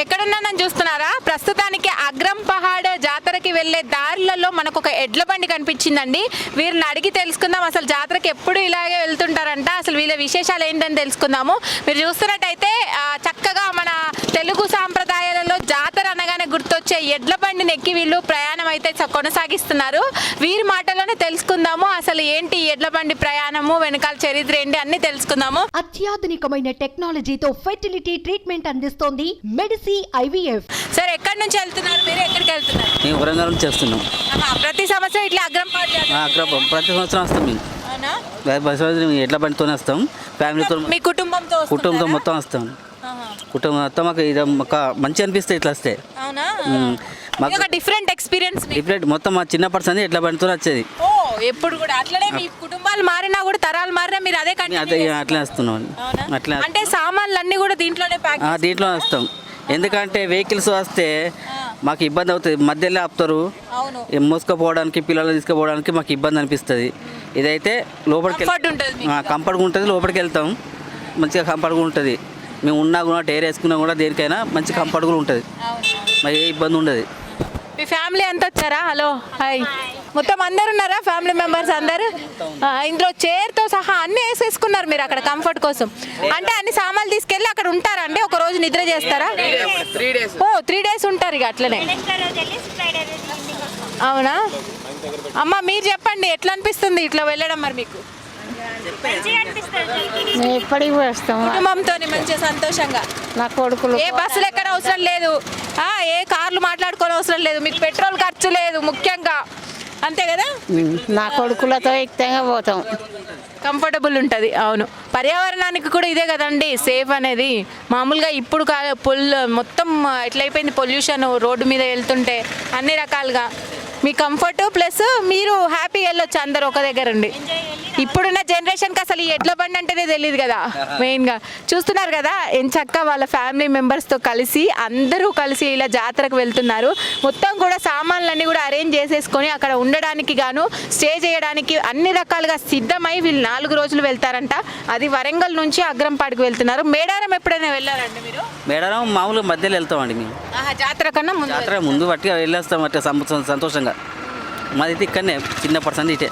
ఎక్కడున్నానని చూస్తున్నారా? ప్రస్తుతానికి అగ్రం పహాడ్ జాతరకి వెళ్ళే దారులలో మనకు ఒక ఎడ్ల బండి కనిపించిందండి. వీరిని అడిగి తెలుసుకుందాం. అసలు జాతరకి ఎప్పుడు ఇలాగే వెళ్తుంటారంట? అసలు వీళ్ళ విశేషాలు ఏంటని తెలుసుకుందాము. మీరు చూస్తున్నట్టయితే చక్కగా మన తెలుగు సాంప్రదాయాలలో జాతర అనగానే గుర్తొచ్చే ఎడ్ల బండిని ఎక్కి వీళ్ళు ప్రయాణం అయితే కొనసాగిస్తున్నారు. వీరి మాటలోనే తెలుసుకుందాము. అసలు ఏంటి ఎడ్ల బండి ప్రయాణము వెనకాల చరిత్ర ఏంటి అన్ని తెలుసుకుందాము. అత్యాధునికమైన టెక్నాలజీతో ఫెర్టిలిటీ ట్రీట్మెంట్ అందిస్తోంది మెడిసి ఐవీఎఫ్. సార్ ఎక్కడి నుంచి వెళ్తున్నారు మీరు? ఎక్కడికి వెళ్తున్నారు? మేము వరంగల్ నుంచి చేస్తున్నాం ప్రతి సంవత్సరం ఇట్లా అగ్రం అక్కడ ప్రతి సంవత్సరం వస్తాం మేము. ప్రతి సంవత్సరం ఎడ్ల బండితోనే వస్తాం. ఫ్యామిలీతో మీ కుటుంబంతో కుటుంబంతో? మొత్తం వస్తాం. కుటుంబం మొత్తం మాకు ఇది ఒక మంచి అనిపిస్తుంది ఇట్లా వస్తే. అవునా. మాకు డిఫరెంట్ ఎక్స్పీరియన్స్ డిఫరెంట్ మొత్తం మా చిన్న పర్సన్ ఎడ్ల బండితో వచ్చేది. ఎప్పుడు కూడా అట్లనే మీ కుటుంబాలు మారినా కూడా తరాలు మారినా మీరు అదే కంటిన్యూ అదే అట్లే వస్తున్నాం? అట్లా. అంటే సామాన్లు అన్ని కూడా దీంట్లోనే ప్యాక్ ఆ, దీంట్లో వస్తాం. ఎందుకంటే వెహికల్స్ వస్తే మాకు ఇబ్బంది అవుతుంది. మధ్యలో ఆపుతారు. అవును. ఈ మోసుకుపోవడానికి పిల్లలు తీసుకుపోవడానికి మాకు ఇబ్బంది అనిపిస్తుంది. ఇదైతే లోపలికి Comfort ఉంటుంది మీకు. కంఫర్ట్గా ఉంటుంది. లోపలికి వెళ్తాం. మంచిగా కంఫర్ట్గా ఉంటుంది. మేము ఉన్నా కూడా టైర్ వేసుకున్నా కూడా దేనికైనా మంచి కంఫర్ట్గా ఉంటుంది. మరి ఏ ఇబ్బంది ఉండదు. మీ ఫ్యామిలీ అంతా వచ్చారా? Hello hi. మొత్తం అందరు ఉన్నారా? ఫ్యామిలీ మెంబర్స్ అందరు? ఇందులో చైర్తో సహా అన్ని వేసేసుకున్నారు మీరు అక్కడ కంఫర్ట్ కోసం. అంటే అన్ని సామాన్లు తీసుకెళ్ళి అక్కడ ఉంటారా అండి? ఒక రోజు నిద్ర చేస్తారా? ఓ త్రీ డేస్ ఉంటారు ఇక అట్లనే. అవునా? అమ్మ మీరు చెప్పండి ఎట్లా అనిపిస్తుంది ఇట్లా వెళ్ళడం మరి మీకు? ఎప్పటికి వస్తాం. కుటుంబంతో మంచిగా సంతోషంగా. నా కొడుకులు ఏ బస్సులు ఎక్కడ అవసరం లేదు ఆ, ఏ కార్లు మాట్లాడుకోని అవసరం లేదు మీకు పెట్రోల్ ఖర్చు లేదు ముఖ్యంగా. అంతే కదా? నా కొడుకులతో ఎక్కితంగా పోతాం. కంఫర్టబుల్ ఉంటుంది అవును. పర్యావరణానికి కూడా ఇదే కదండి సేఫ్ అనేది. మామూలుగా ఇప్పుడు కా పొల్ మొత్తం ఎట్లయిపోయింది పొల్యూషన్ రోడ్డు మీద వెళ్తుంటే అన్ని రకాలుగా. మీ కంఫర్ట్ ప్లస్ మీరు హ్యాపీగా వెళ్ళొచ్చు అందరు ఒక దగ్గర ఉండి. ఇప్పుడున్న జనరేషన్కి అసలు ఎడ్ల బండి అంటేనే తెలియదు కదా మెయిన్గా. చూస్తున్నారు కదా ఎంచక్క వాళ్ళ ఫ్యామిలీ మెంబర్స్తో కలిసి అందరూ కలిసి ఇలా జాతరకు వెళ్తున్నారు. మొత్తం కూడా సామాన్లన్నీ కూడా అరేంజ్ చేసేసుకొని అక్కడ ఉండడానికి గాను స్టే చేయడానికి అన్ని రకాలుగా సిద్ధమై వీళ్ళు నాలుగు రోజులు వెళ్తారంట. అది వరంగల్ నుంచి అగ్రంపాడికి వెళ్తున్నారు. మేడారం ఎప్పుడైనా వెళ్ళారండి మీరు? మేడారం మామూలుగా మధ్యలో వెళ్తామండి మేము. జాతర కన్నా ముందు జాతర ముందు పట్టి వెళ్ళేస్తాం అంటే సంతోషంగా. మాది ఇక్కడనే చిన్న పర్సన్ ఇటే.